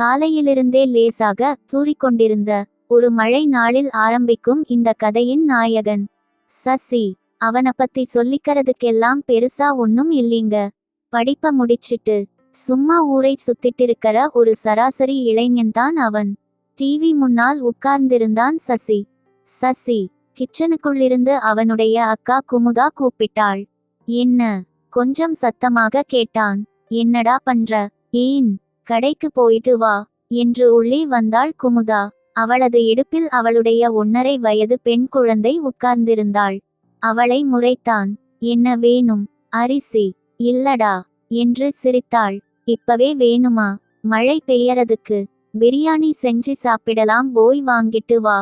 காலையிலிருந்தே லேசாக தூறிக்கொண்டிருந்த ஒரு மழை நாளில் ஆரம்பிக்கும் இந்த கதையின் நாயகன். சசி அவன பத்தி சொல்லிக்கறதுக்கெல்லாம் பெருசா ஒன்னும் இல்லீங்க. படிப்ப முடிச்சிட்டு சும்மா ஊரை சுத்திட்டிருக்கிற ஒரு சராசரி இளைஞன்தான் அவன். டிவி முன்னால் உட்கார்ந்திருந்தான் சசி. சசி கிச்சனுக்குள்ளிருந்து அவனுடைய அக்கா குமுதா கூப்பிட்டாள். என்ன? கொஞ்சம் சத்தமாக கேட்டான். என்னடா பண்ற? ஏன்? கடைக்கு போயிட்டு வா என்று உள்ளே வந்தாள் குமுதா. அவளது இடுப்பில் அவளுடைய ஒன்னரை வயது பெண் குழந்தை உட்கார்ந்திருந்தாள். அவளை முறைத்தான் என்ன வேணும் அரிசி இல்லடா என்று சிரித்தாள். இப்பவே வேணுமா மழை பெய்யறதுக்கு பிரியாணி செஞ்சு சாப்பிடலாம் போய் வாங்கிட்டு வா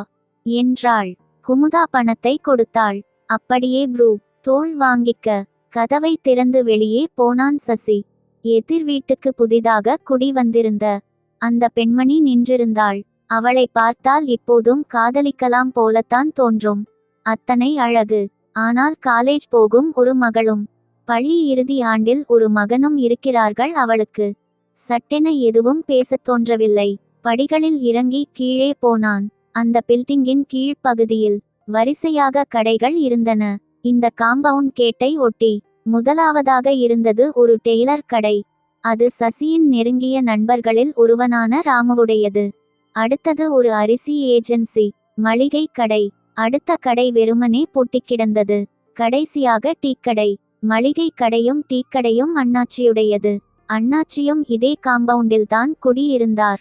என்றாள். குமுதா பணத்தை கொடுத்தாள். அப்படியே ப்ரூ தோள் வாங்கிக்க கதவை திறந்து வெளியே போனான் சசி. எதிர் வீட்டுக்கு புதிதாக குடி வந்திருந்த அந்த பெண்மணி நின்றிருந்தாள். அவளை பார்த்தால் இப்போதும் காதலிக்கலாம் போலத்தான் தோன்றும். அத்தனை அழகு. ஆனால் காலேஜ் போகும் ஒரு மகளும். பள்ளி இறுதி ஆண்டில் ஒரு மகனும் இருக்கிறார்கள் அவளுக்கு. சட்டென எதுவும் பேசத் தோன்றவில்லை. படிகளில் இறங்கி கீழே போனான். அந்த பில்டிங்கின் கீழ்ப்பகுதியில் வரிசையாக கடைகள் இருந்தன. இந்த காம்பவுண்ட் கேட்டை ஒட்டி முதலாவதாக இருந்தது ஒரு டெய்லர் கடை. அது சசியின் நெருங்கிய நண்பர்களில் ஒருவனான ராமுவுடையது. அடுத்தது ஒரு அரிசி ஏஜென்சி மளிகை கடை. அடுத்த கடை வெறுமனே பூட்டிக் கிடந்தது. கடைசியாக டீக்கடை மளிகை கடையும் டீக்கடையும் அண்ணாச்சியுடையது. அண்ணாச்சியும் இதே காம்பவுண்டில்தான் குடியிருந்தார்.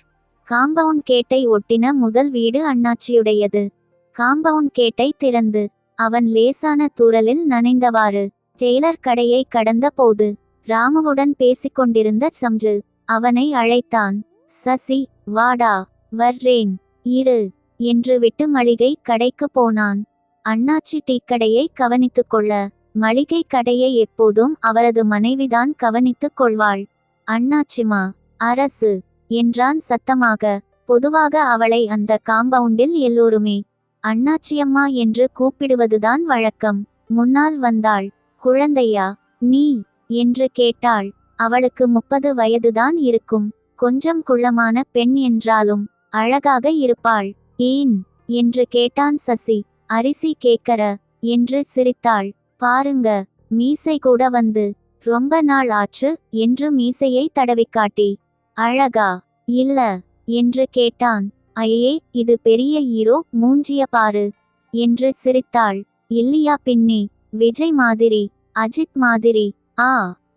காம்பவுண்ட் கேட்டை ஒட்டின முதல் வீடு அண்ணாச்சியுடையது. காம்பவுண்ட் கேட்டை திறந்து அவன் லேசான தூரலில் நனைந்தவாறு டெய்லர் கடையை கடந்த போது ராமுவுடன் பேசிக்கொண்டிருந்த சம்ஜு அவனை அழைத்தான். சசி வாடா வர்றேன் இரு என்று விட்டு மளிகை கடைக்கு போனான். அண்ணாச்சி டீக்கடையை கவனித்துக் கொள்ள மளிகை கடையை எப்போதும் அவரது மனைவிதான் கவனித்துக் கொள்வாள். அண்ணாச்சிமா அரசு என்றான் சத்தமாக. பொதுவாக அவளை அந்த காம்பவுண்டில் எல்லோருமே அண்ணாச்சியம்மா என்று கூப்பிடுவதுதான் வழக்கம். முன்னால் வந்தாள். குழந்தையா நீ? என்று கேட்டாள். அவளுக்கு முப்பது வயதுதான் இருக்கும். கொஞ்சம் குள்ளமான பெண் என்றாலும் அழகாக இருப்பாள். ஏன்? என்று கேட்டான் சசி. அரிசி கேக்கற என்று சிரித்தாள். பாருங்க மீசை கூட வந்து ரொம்ப நாள் ஆச்சு என்று மீசையை தடவிக்காட்டி. அழகா? இல்ல என்று கேட்டான். ஐயே இது பெரிய ஹீரோ மூஞ்சிய பாரு என்று சிரித்தாள். இல்லையா பின்னே? விஜய் மாதிரி அஜித் மாதிரி ஆ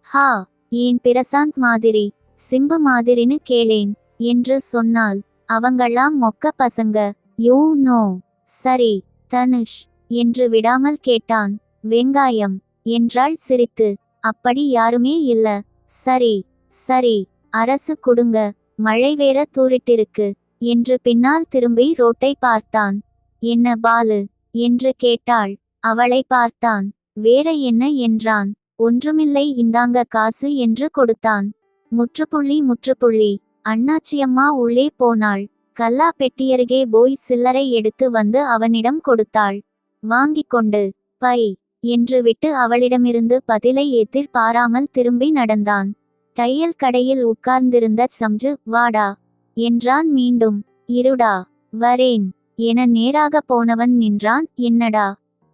ஹா ஏன் பிரசாந்த் மாதிரி சிம்பு மாதிரின்னு கேளேன் என்று சொன்னாள். அவங்கெல்லாம் மொக்க பசங்க. யூ நோ சரி தனுஷ் என்று விடாமல் கேட்டான். வெங்காயம் என்றாள் சிரித்து. அப்படி யாருமே இல்ல. சரி சரி அரசு கொடுங்க மழை வேற தூரிட்டிருக்கு என்று பின்னால் திரும்பி ரோட்டை பார்த்தான். என்ன பாலு என்று கேட்டாள். அவளை பார்த்தான். வேற என்ன? என்றான். ஒன்றுமில்லை இந்தாங்க காசு என்று கொடுத்தான். முற்றுப்புள்ளி முற்றுப்புள்ளி. அண்ணாச்சியம்மா உள்ளே போனாள். கல்லா பெட்டியருகே போய் சில்லறை எடுத்து வந்து அவனிடம் கொடுத்தாள். வாங்கிக் கொண்டு பை என்று விட்டு அவளிடமிருந்து பதிலை எதிர்பாராமல் திரும்பி நடந்தான். தையல் கடையில் உட்கார்ந்திருந்த சம்ஜு வாடா என்றான் மீண்டும். இருடா வரேன் என நேராக போனவன் நின்றான். என்னடா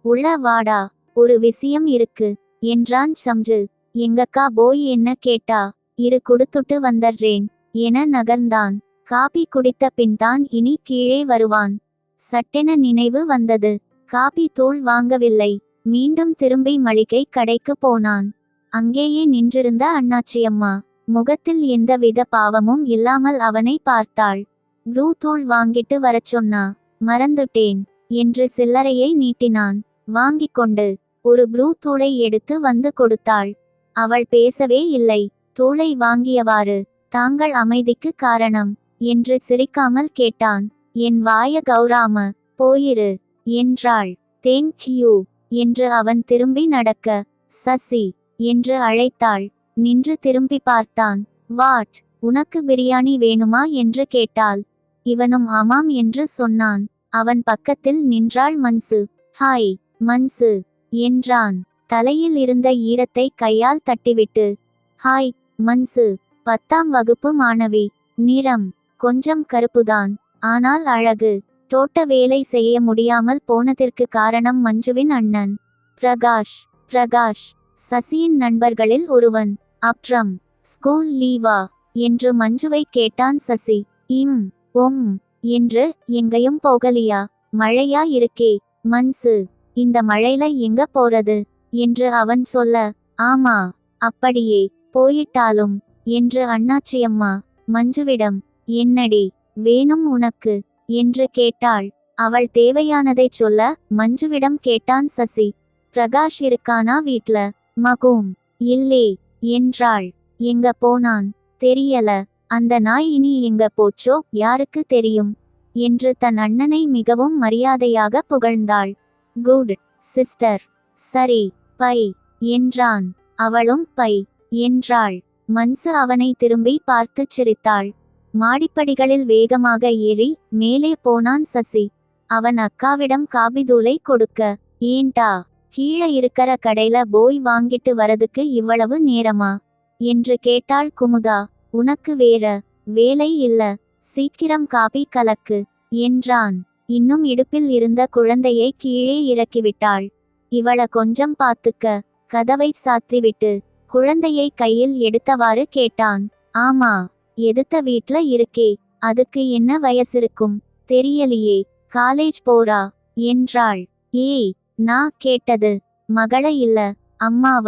உள்ள வாடா ஒரு விஷயம் இருக்கு என்றான் சம்ஜு. எங்கக்கா போய் என்ன கேட்டா? இரு குடுத்துட்டு வந்தர்றேன் என நகர்ந்தான். காபி குடித்த பின்தான் இனி கீழே வருவான். சட்டென நினைவு வந்தது. காபி தூள் வாங்கவில்லை. மீண்டும் திரும்பி மளிகை கடைக்கு போனான். அங்கேயே நின்றிருந்த அண்ணாச்சியம்மா. முகத்தில் எந்தவித பாவமும் இல்லாமல் அவனை பார்த்தாள். ப்ளூ தூள் வாங்கிட்டு வரச் சொன்னா மறந்துட்டேன் என்று சில்லறையை நீட்டினான். வாங்கிக் கொண்டு ஒரு ப்ரூ தூளை எடுத்து வந்து கொடுத்தாள். அவள் பேசவே இல்லை. தூளை வாங்கியவாறு தாங்கள் அமைதிக்கு காரணம் என்று சிரிக்காமல் கேட்டான். என் வாய கௌராம போயிரு என்றாள். தேங்க் யூ என்று அவன் திரும்பி நடக்க சசி என்று அழைத்தாள். நின்று திரும்பி பார்த்தான். வாட் உனக்கு பிரியாணி வேணுமா? என்று கேட்டாள். இவனும் ஆமாம் என்று சொன்னான். அவன் பக்கத்தில் நின்றாள் மன்சு. ஹாய் மன்சு என்றான். தலையில் இருந்த ஈரத்தை கையால் தட்டிவிட்டு ஹாய் மன்சு. பத்தாம் வகுப்பு மாணவி. நிறம் கொஞ்சம் கருப்புதான். ஆனால் அழகு. தோட்ட வேலை செய்ய முடியாமல் போனதற்கு காரணம் மஞ்சுவின் அண்ணன். பிரகாஷ் பிரகாஷ். சசியின் நண்பர்களில் ஒருவன். அப்ரம் ஸ்கூல் லீவா? என்று மஞ்சுவை கேட்டான் சசி. இம் ஒம் என்று எங்கேயும் போகலியா? மழையா இருக்கே மன்சு. இந்த மழையில எங்க போறது? என்று அவன் சொல்ல ஆமா அப்படியே போயிட்டாலும் என்று அண்ணாச்சியம்மா மஞ்சுவிடம் என்னடி வேணும் உனக்கு என்று கேட்டாள். அவள் தேவையானதைச் சொல்ல மஞ்சுவிடம் கேட்டான் சசி பிரகாஷ் இருக்கானா வீட்ல? மகும் இல்லே என்றாள். எங்க போனான்? தெரியல அந்த நாய் இனி எங்க போச்சோ யாருக்கு தெரியும்? என்று தன் அண்ணனை மிகவும் மரியாதையாக புகழ்ந்தாள். Good sister. சரி பை என்றான். அவளும் பை என்றாள். மன்சு அவனை திரும்பி பார்த்துச் சிரித்தாள். மாடிப்படிகளில் வேகமாக ஏறி மேலே போனான் சசி. அவன் அக்காவிடம் காபிதூளை கொடுக்க ஏன்டா கீழே இருக்கற கடையில போய் வாங்கிட்டு வரதுக்கு இவ்வளவு நேரமா? என்று கேட்டாள் குமுதா. உனக்கு வேற வேலை இல்ல சீக்கிரம் காபி கலக்கு என்றான். இன்னும் இடுப்பில் இருந்த குழந்தையை கீழே இறக்கிவிட்டாள். இவள கொஞ்சம் பார்த்துக்க கதவை சாத்திவிட்டு குழந்தையை கையில் எடுத்தவாறு கேட்டான். ஆமா எதுத்த வீட்ல இருக்கே அதுக்கு என்ன வயசிருக்கும்? தெரியலையே காலேஜ் போறா என்றாள். ஏய் நான் கேட்டது மகள இல்ல அம்மாவ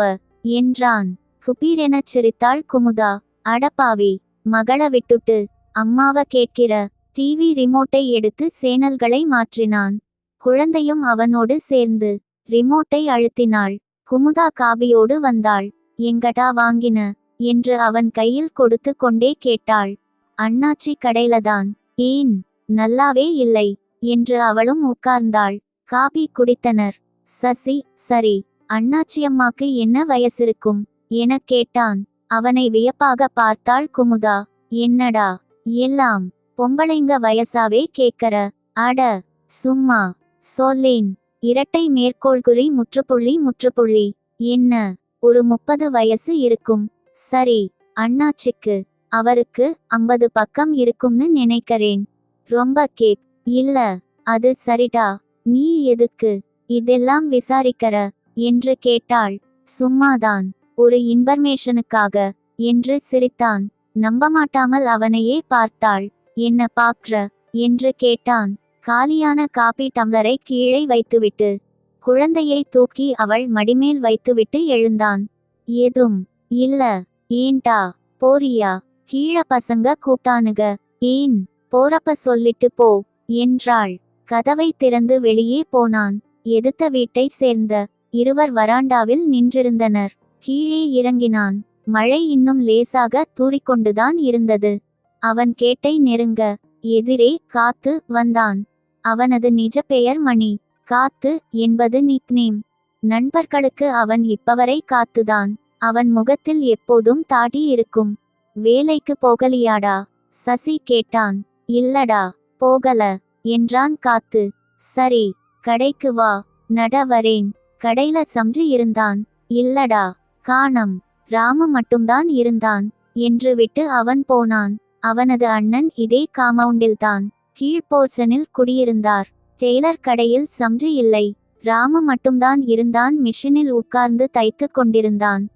என்றான். குபீரெனச் சிரித்தாள் குமுதா அடப்பாவி மகள விட்டுட்டு அம்மாவ கேட்கிற டிவி ரிமோட்டை எடுத்து சேனல்களை மாற்றினான். குழந்தையும் அவனோடு சேர்ந்து ரிமோட்டை அழுத்தினாள். குமுதா காபியோடு வந்தாள். எங்கடா வாங்கின என்று அவன் கையில் கொடுத்து கொண்டே கேட்டாள். அண்ணாச்சி கடையிலதான். ஏன்? நல்லாவே இல்லை என்று அவளும் உட்கார்ந்தாள். காபி குடித்தனர். சசி சரி. அண்ணாச்சியம்மாக்கு என்ன வயசிருக்கும் எனக் கேட்டான். அவனை வியப்பாக பார்த்தாள் குமுதா. என்னடா? எல்லாம் பொம்பளைங்க வயசாவே கேக்கற. அட சும்மா. சொல்லேன். இரட்டை மேற்கோள் குறி முற்றுப்புள்ளி முற்றுப்புள்ளி. என்ன? ஒரு முப்பது வயசு இருக்கும். சரி அண்ணாச்சிக்கு. அவருக்கு ஐம்பது பக்கம் இருக்கும்னு நினைக்கிறேன். ரொம்ப கேப். இல்ல அது சரிடா. நீ எதுக்கு? இதெல்லாம் விசாரிக்கற. என்று கேட்டாள். சும்மாதான். ஒரு இன்ஃபர்மேஷனுக்காக என்று சிரித்தான். நம்பமாட்டாமல் அவனையே பார்த்தாள். என்ன பாக்ற என்று கேட்டான். காலியான காபி டம்ளரை கீழே வைத்துவிட்டு குழந்தையை தூக்கி அவள் மடிமேல் வைத்துவிட்டு எழுந்தான். எதும் இல்ல. ஏன்டா போறியா? கீழ பசங்க கூட்டானுக ஏன்? போறப்ப சொல்லிட்டு போ என்றாள். கதவை திறந்து வெளியே போனான். எதிர்த்த வீட்டை சேர்ந்த இருவர் வராண்டாவில் நின்றிருந்தனர். கீழே இறங்கினான். மழை இன்னும் லேசாக தூறிக்கொண்டுதான் இருந்தது. அவன் கேட்டை நெருங்க. எதிரே காத்து வந்தான். அவனது நிஜ பெயர் மணி. காத்து என்பது நிக்நேம் நண்பர்களுக்கு அவன் இப்பவரை காத்துதான். அவன் முகத்தில் எப்போதும் தாடி இருக்கும். வேலைக்கு போகலியாடா. சசி கேட்டான். இல்லடா போகல என்றான் காத்து. சரி கடைக்கு வா நட வரேன். கடையில சம்ஜு இருந்தான். இல்லடா காணம். ராமு மட்டும்தான் இருந்தான் என்று விட்டு அவன் போனான். அவனது அண்ணன் இதே காமவுண்டில்தான் கீழ்போர்சனில் குடியிருந்தார். டெய்லர் கடையில் சம்ஜி இல்லை. ராமு மட்டும்தான் இருந்தான். மிஷினில் உட்கார்ந்து தைத்து கொண்டிருந்தான்.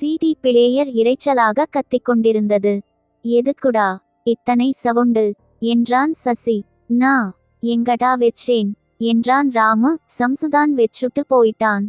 சிடி பிளேயர் இரைச்சலாக கத்திக் கொண்டிருந்தது. எதுக்குடா? இத்தனை சவுண்டு. என்றான் சசி. நா எங்கடா வெச்சேன்? என்றான் ராமு. சம்சுதான் வெச்சுட்டு போயிட்டான்.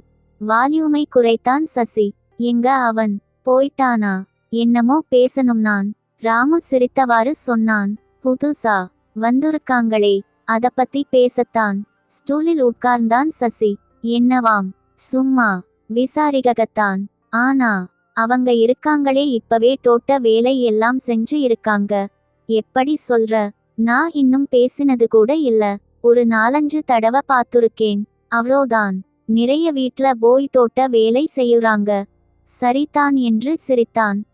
வால்யூமை குறைத்தான் சசி. எங்க அவன்? போயிட்டானா? என்னமோ பேசணும் நான். ராமு சிரித்தவாறு சொன்னான் புதுசா வந்திருக்காங்களே அத பத்தி பேசத்தான். ஸ்டூலில் உட்கார்ந்தான் சசி. என்னவாம்? சும்மா விசாரிகத்தான் ஆனா அவங்க இருக்காங்களே இப்பவே தோட்ட வேலை எல்லாம் செஞ்சு இருக்காங்க. எப்படி சொல்ற? நான் இன்னும் பேசினது கூட இல்ல. ஒரு நாலஞ்சு தடவை பார்த்துருக்கேன். அவ்வளோதான் நிறைய வீட்ல போய் தோட்ட வேலை செய்யுறாங்க. சரிதான் என்று சிரித்தான்.